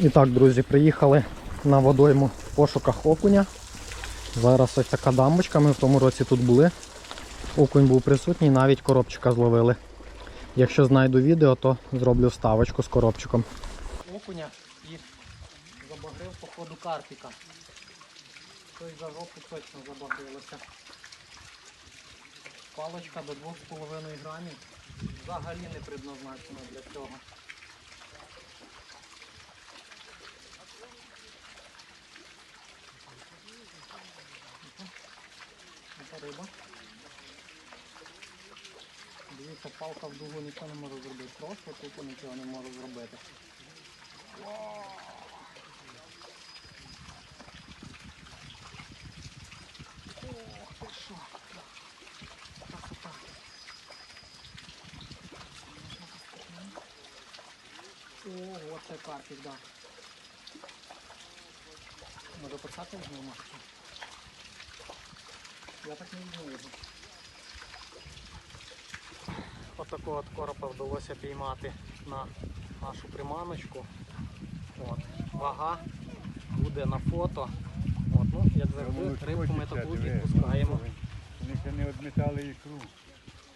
І так, друзі, приїхали на водойму в пошуках окуня. Зараз ось така дамбочка, ми в тому році тут були. Окунь був присутній, навіть коробчика зловили. Якщо знайду відео, то зроблю вставочку з коробчиком. Окуня і забагрив по ходу карпіка. Той за жопу точно забагрилося. Палочка до 2,5 грамів взагалі не предназначена для цього. Риба. Дивіться, палка в дугу нічого не може зробити. Просто тупо нічого не може зробити. Ох, ти що? Ого, це карпік, так. Да. Може почати візьмемо? Я так не візьму його. Отакого от коропа вдалося піймати на нашу приманочку. От. Вага буде на фото. От, ну, як завжди, рибку ми таку відпускаємо. Вони ще не відмітали ікру.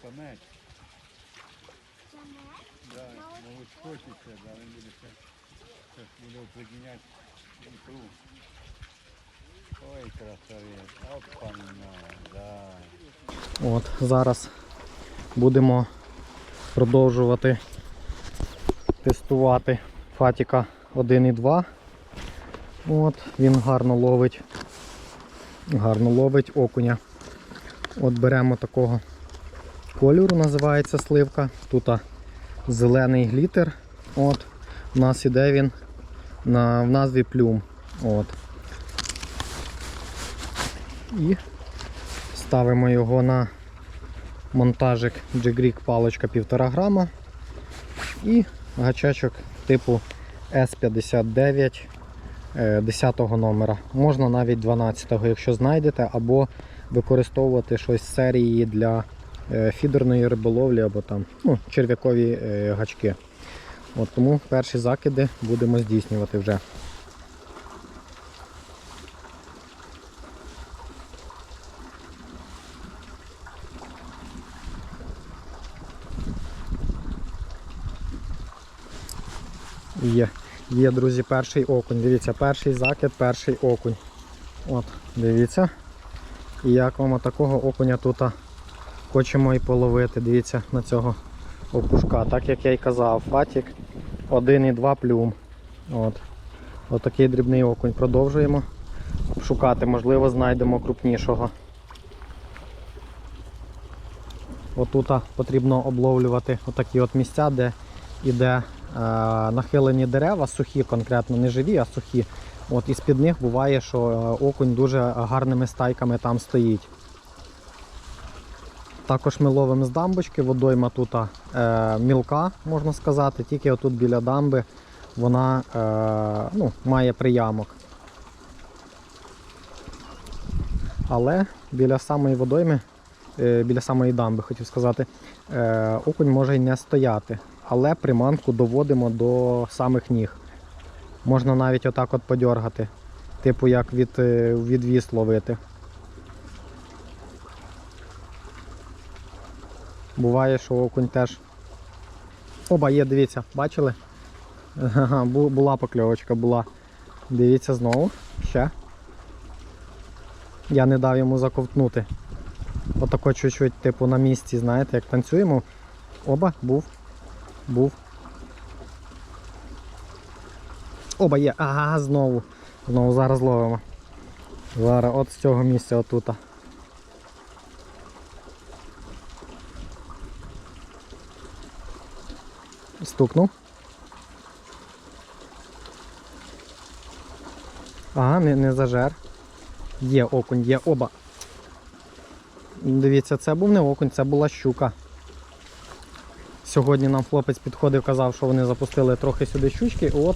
Пам'ять. Да, молочко тече, да, він буде ще, ще буде опридіняти ікру. Ой, да. От, зараз будемо продовжувати тестувати Фатіка 1.2. От, він гарно ловить. Гарно ловить окуня. От беремо такого кольору, називається сливка. Тут зелений глітер. От, у нас іде він на, в назві плюм. От. І ставимо його на монтажик Jigrig паличка 1,5 грама і гачачок типу S59 е, 10 номера. Можна навіть 12, якщо знайдете, або використовувати щось з серії для е, фідерної риболовлі або там ну, черв'якові е, гачки. От Тому перші закиди будемо здійснювати вже. Є, є, друзі, перший окунь. Дивіться, перший закид, перший окунь. От, дивіться. І як вам такого окуня тут хочемо і половити. Дивіться на цього окушка. Так як я й казав, фатік 1,2 плюм. От. Отакий дрібний окунь. Продовжуємо шукати, можливо, знайдемо крупнішого. Отут потрібно обловлювати отакі от місця, де іде нахилені дерева, сухі конкретно, не живі, а сухі. От, і з-під них буває, що е, окунь дуже гарними стайками там стоїть. Також ми ловимо з дамбочки, водойма тут е, мілка, можна сказати, тільки отут біля дамби вона е, ну, має приямок. Але біля самої водойми, е, біля самої дамби, хотів сказати, е, окунь може й не стояти, але приманку доводимо до самих ніг. Можна навіть отак от подьоргати, типу як від, е, відвіс ловити. Буває, що окунь теж. Оба є, дивіться, бачили? Була покльовочка, була. Дивіться знову. Ще. Я не дав йому заковтнути. Отако чуть-чуть, типу, на місці, знаєте, як танцюємо. Оба, був. Був. Оба є. Ага, знову. Знову зараз ловимо. Зараз от з цього місця отута. Стукнув. Ага, не, не зажер. Є окунь, є оба. Дивіться, це був не окунь, це була щука. Сьогодні нам хлопець підходив, казав, що вони запустили трохи сюди щучки. От,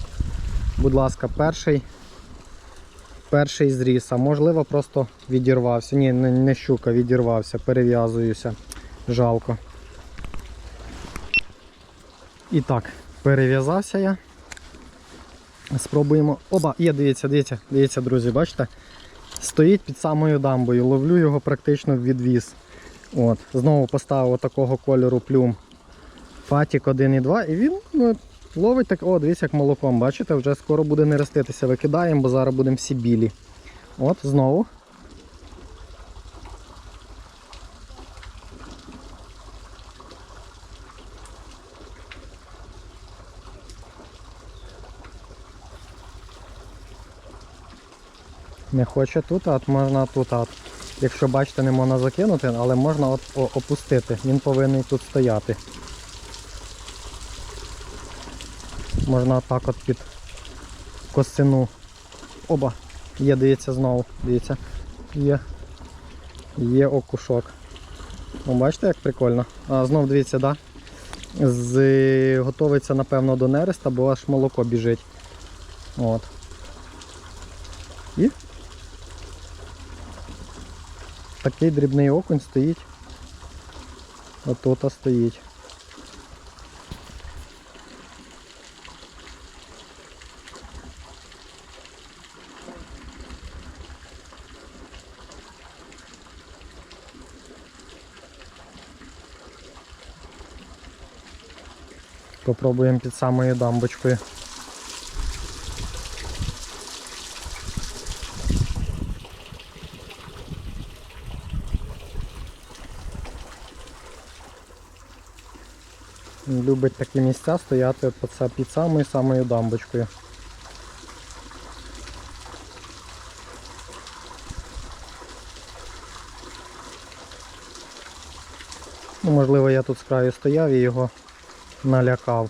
будь ласка, перший перший зріс, а можливо просто відірвався. Ні, не, не щука, відірвався, перев'язуюся. Жалко. І так, перев'язався я. Спробуємо. Оба, є, дивіться, дивіться, дивіться, друзі, бачите? Стоїть під самою дамбою, ловлю його практично в відвіз. От, знову поставив такого кольору плюм. Фатік 1,2 і він ну, ловить так, о, дивіться, як молоком, бачите, вже скоро буде нереститися. Викидаємо, бо зараз будемо всі білі. От, знову. Не хоче тут, от можна тут. От. Якщо бачите, не можна закинути, але можна от опустити. Він повинен тут стояти. Можна отак от під косину. Оба. Є, дивіться знову. Дивіться. Є. Є окушок. О, бачите, як прикольно. А знов дивіться, да? З... Готовиться, напевно, до нереста, бо аж молоко біжить. От. І такий дрібний окунь стоїть. Отут стоїть. Попробуємо під самою дамбочкою. Любить такі місця стояти під са- під самою самою дамбочкою. Ну, можливо, я тут з стояв і його налякав.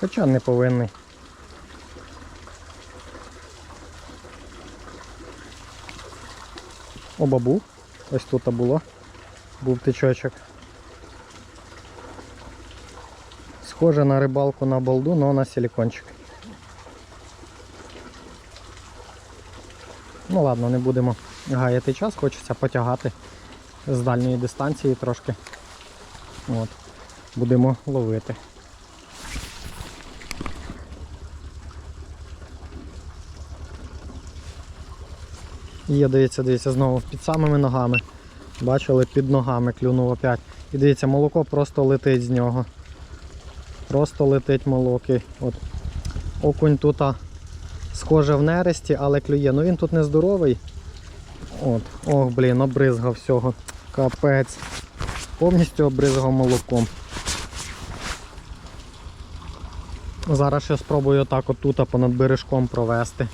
Хоча не повинний. Оба був. Ось тут було. Був тичочок. Схоже на рибалку на балду, але на силикончик. Ну ладно, не будемо гаяти час, хочеться потягати з дальньої дистанції трошки. От. Будемо ловити. Є, дивіться, дивіться, знову під самими ногами. Бачили, під ногами клюнув опять. І дивіться, молоко просто летить з нього. Просто летить молоки. От. Окунь тут схоже в нересті, але клює. Ну він тут не здоровий. От. Ох, блін, обризгав всього. Капець. Повністю обризгав молоком. Зараз ще спробую отак отут понад бережком провести.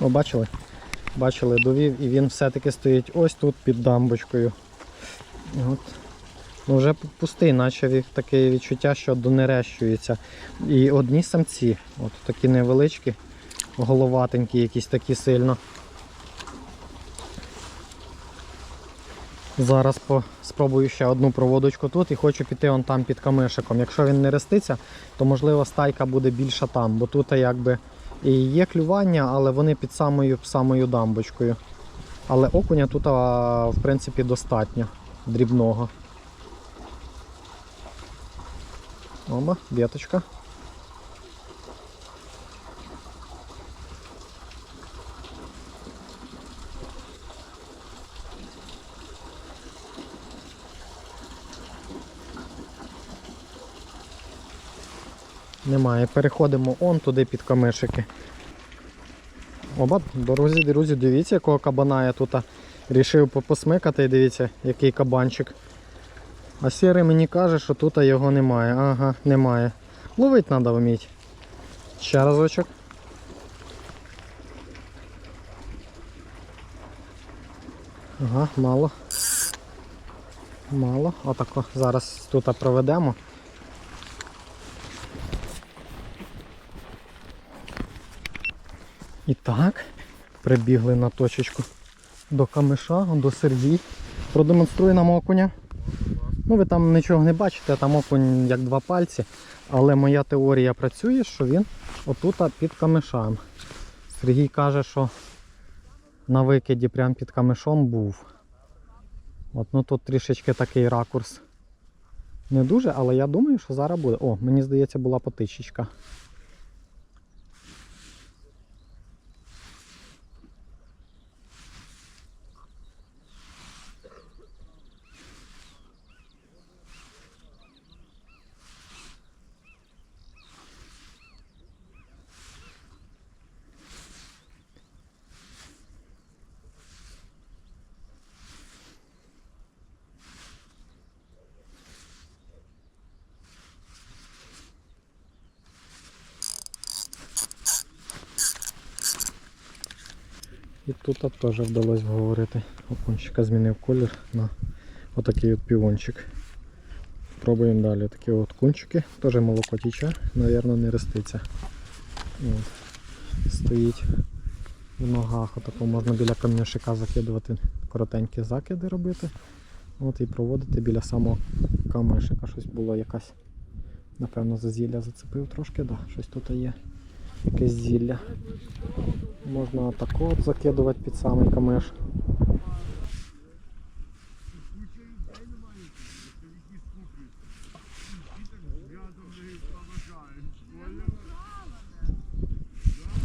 О, бачили? Бачили, довів і він все-таки стоїть ось тут під дамбочкою. От. Ну, вже пустий, наче таке відчуття, що донерещується. І одні самці, от такі невеличкі, головатенькі, якісь такі сильно. Зараз спробую ще одну проводочку тут і хочу піти он там під камишиком. Якщо він не реститься, то можливо стайка буде більша там, бо тут якби і є клювання, але вони під самою самою дамбочкою. Але окуня тут в принципі достатньо дрібного. Оба, біточка. Немає. Переходимо он туди під камишики. Оба, друзі, друзі, дивіться, якого кабана я тут рішив посмикати. Дивіться, який кабанчик. А сірий мені каже, що тут його немає. Ага, немає. Ловить треба вміти. Ще разочок. Ага, мало. Мало. Отако. Зараз тут проведемо. І так, прибігли на точечку до камиша, до Сергій. Продемонструє нам окуня. Ну, ви там нічого не бачите, там окунь як два пальці. Але моя теорія працює, що він отут під камишем. Сергій каже, що на викиді прямо під камешом був. От, ну тут трішечки такий ракурс. Не дуже, але я думаю, що зараз буде. О, мені здається, була потичечка. Тут теж вдалося вговорити. Окунчика змінив колір на отакий от півончик. Пробуємо далі. Такі от кунчики, теж молоко тіче, напевно, не реститься. От. Стоїть в ногах, отако можна біля камняшика закидувати коротенькі закиди робити. От і проводити біля самого камешика. Щось було якась. Напевно, за зілля зацепив трошки, да, щось тут є. Якесь зілля. Можна отако от закидувати під самий камеш.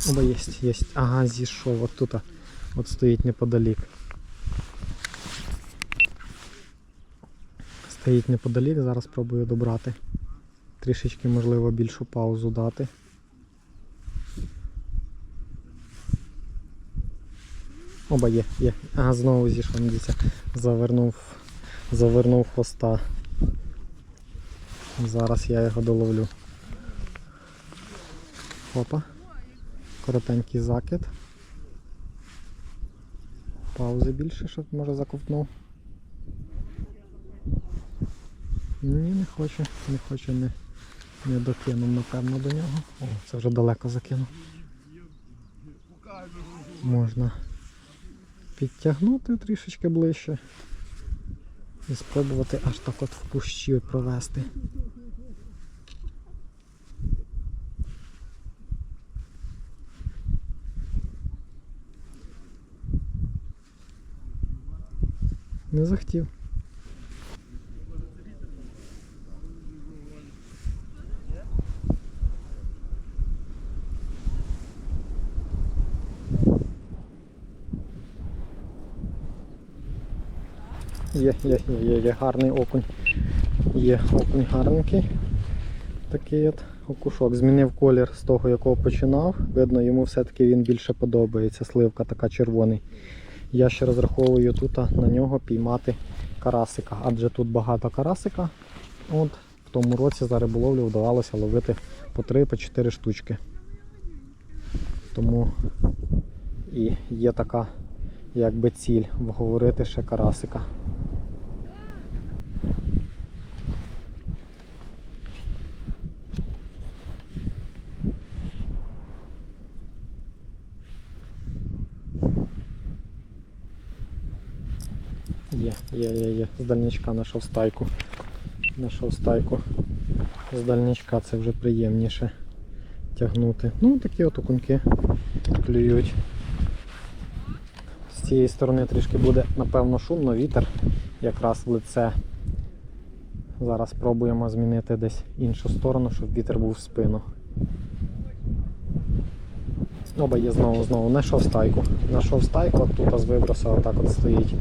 Оба єсть, єсть. Ага, зійшов. От тут. От стоїть неподалік. Стоїть неподалік, зараз спробую добрати. Трішечки, можливо, більшу паузу дати. Оба є, є. Ага, знову зійшов, дивіться. Завернув, завернув хвоста. Зараз я його доловлю. Опа. Коротенький закид. Паузи більше, щоб може заковтнув. Ні, не хоче, не хоче, не, не докинув, напевно, до нього. О, це вже далеко закинув. Можна підтягнути трішечки ближче і спробувати аж так от в кущі провести. Не захотів. Є, є, є, є, гарний окунь. Є окунь гарненький. Такий от окушок. Змінив колір з того, якого починав. Видно, йому все-таки він більше подобається. Сливка така червоний. Я ще розраховую тут на нього піймати карасика, адже тут багато карасика. От В тому році за риболовлю вдавалося ловити по 3-4 штучки. Тому і є така якби ціль вговорити ще карасика. Є, є, є, є. З дальничка знайшов стайку. Знайшов стайку. З дальничка це вже приємніше тягнути. Ну, такі от окуньки клюють. З цієї сторони трішки буде, напевно, шумно, вітер якраз в лице. Зараз спробуємо змінити десь іншу сторону, щоб вітер був в спину. Оба є знову знову. Знайшов стайку. Знайшов стайку, тут з вибросу отак от стоїть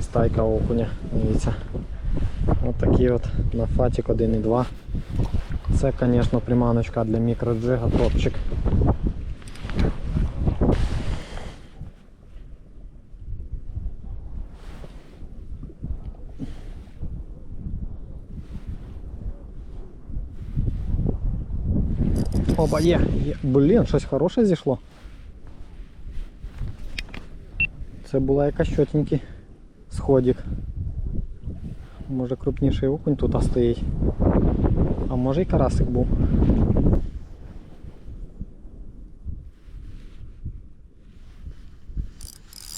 стайка окуня. Дивіться. От такі от на фатік 1,2. Це, звісно, приманочка для мікроджига топчик. Опа, є, є. Блін, щось хороше зійшло. Це була якась чотенький сходик. Може крупніший окунь тут стоїть. А може і карасик був.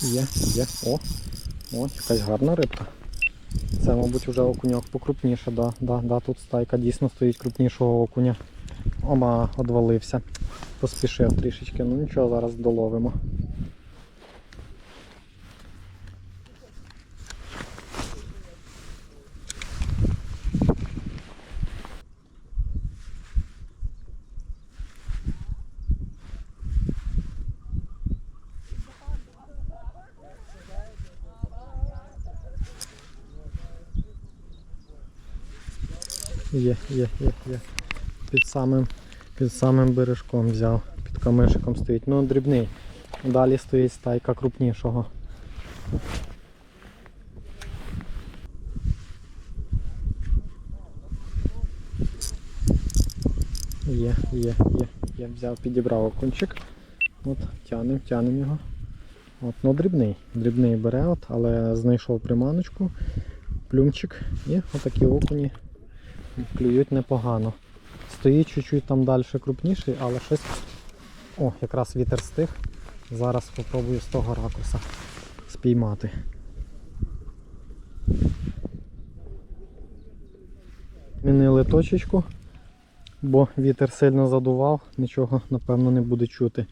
Є, є. О, о, якась гарна рибка. Це, мабуть, вже окуньок покрупніше, да, да, да, тут стайка дійсно стоїть крупнішого окуня. Ома одвалився. Поспішив трішечки, ну нічого, зараз доловимо. Є, є, є, є. Під самим, під самим бережком взяв. Під камишиком стоїть. Ну, дрібний. Далі стоїть стайка крупнішого. Є, є, є. Я взяв, підібрав окунчик. От, тянем, тянем його. От, ну дрібний. Дрібний бере, от, але знайшов приманочку, плюмчик і отакі окуні клюють непогано. Стоїть чуть-чуть там далі крупніший, але щось. О, якраз вітер стих. Зараз спробую з того ракурса спіймати. Змінили точечку, бо вітер сильно задував, нічого напевно не буде чути.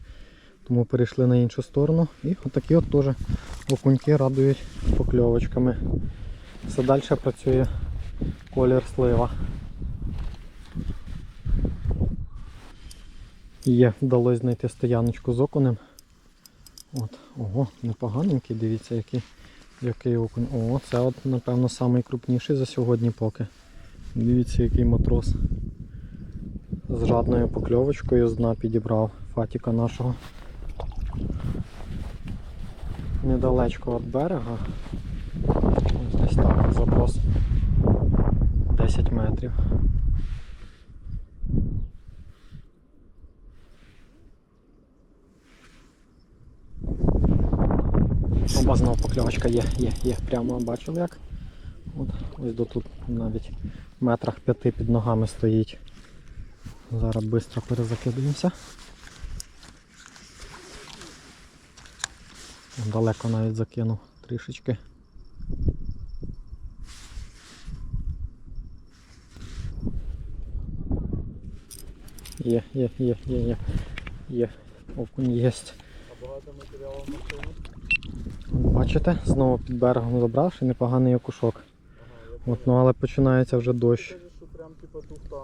Тому перейшли на іншу сторону. І отакі от теж окуньки радують покльовочками. Все далі працює колір слива. Є, вдалося знайти стояночку з окунем. От, ого, непоганенький, дивіться, який, який окунь. О, це от, напевно, найкрупніший за сьогодні поки. Дивіться, який матрос. З жадною покльовочкою з дна підібрав фатіка нашого. Недалечко від берега. Ось десь так, заброс 10 метрів. Оба знов покльовочка є, є, є. Прямо бачили як. От, ось до тут навіть в метрах п'яти під ногами стоїть. Зараз швидко перезакидуємося. Далеко навіть закинув трішечки. Є, є, є, є, є. Є. Окунь єсть. А багато матеріалу на цьому? Бачите, знову під берегом забравши непоганий окушок. От, ну але починається вже дощ. Прям типа туфта.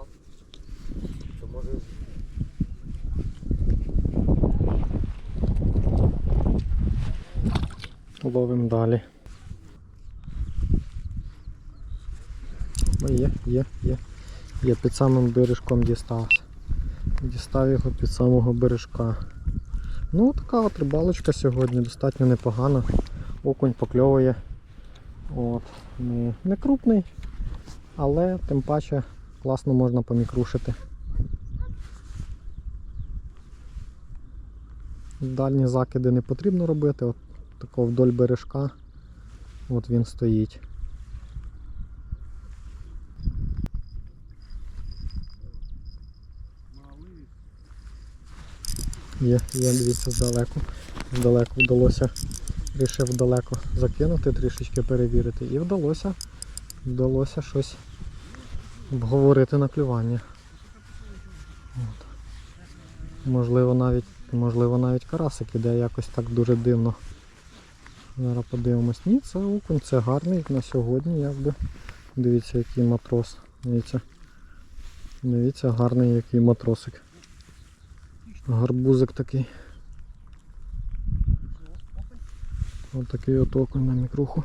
То Ловимо далі. О, є, є, є. Є під самим бережком дістався. Дістав його під самого бережка. Ну така от рибалочка сьогодні достатньо непогана. Окунь покльовує. От. Не, не крупний, але тим паче класно можна помікрушити. Дальні закиди не потрібно робити. От такого вдоль бережка. От він стоїть. Є, є, дивіться, здалеку. Здалеку вдалося. Рішив далеко закинути, трішечки перевірити. І вдалося. Вдалося щось обговорити на клювання. От. Можливо навіть, можливо навіть карасик іде якось так дуже дивно. Зараз подивимось. Ні, це окунь, це гарний на сьогодні, якби. Дивіться, який матрос. Дивіться. Дивіться, гарний який матросик. Гарбузик такий. Ось такий от окунь на мікруху.